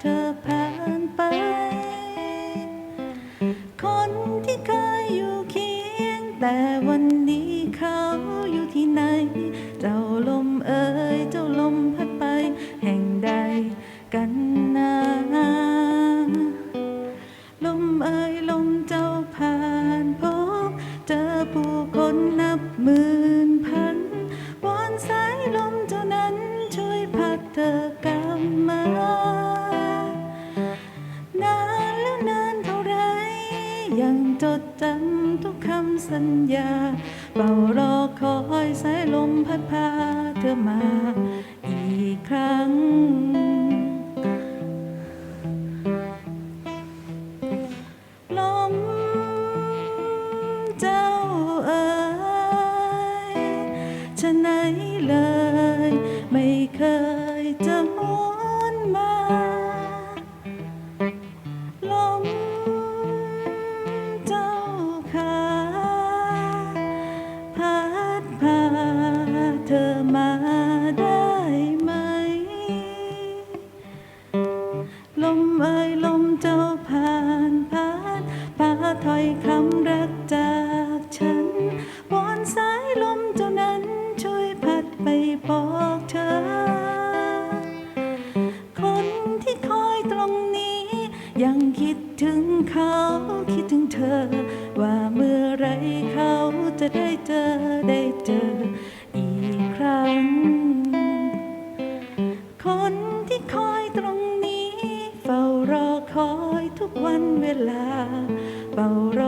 เธอผ่านไป คนที่เคยอยู่เคียง แต่วันนี้เขาอยู่ที่ไหน เจ้าลมเอ่ยเจ้าลมพัดไป แห่งใดกันนาลมเอ่ยลมเจ้าผ่านพบ เจอผู้คนนับหมื่นพันวอนสายลมเจ้านั้นช่วยพัดเธอกลับมา ยังจดจำทุกคำสัญญาเป่ารอคอยสายลมพัดพาเธอมาอีกครั้ง ลมเจ้าเอ๋ยชะไหนเลย ไม่เคยจะหว บอกเธอ คนที่คอยตรงนี้ ยังคิดถึงเขาคิดถึงเธอ ว่าเมื่อไรเขาจะได้เจอได้เจออีกครั้ง คนที่คอยตรงนี้ เฝ้ารอคอยทุกวันเวลาเฝ้ารอ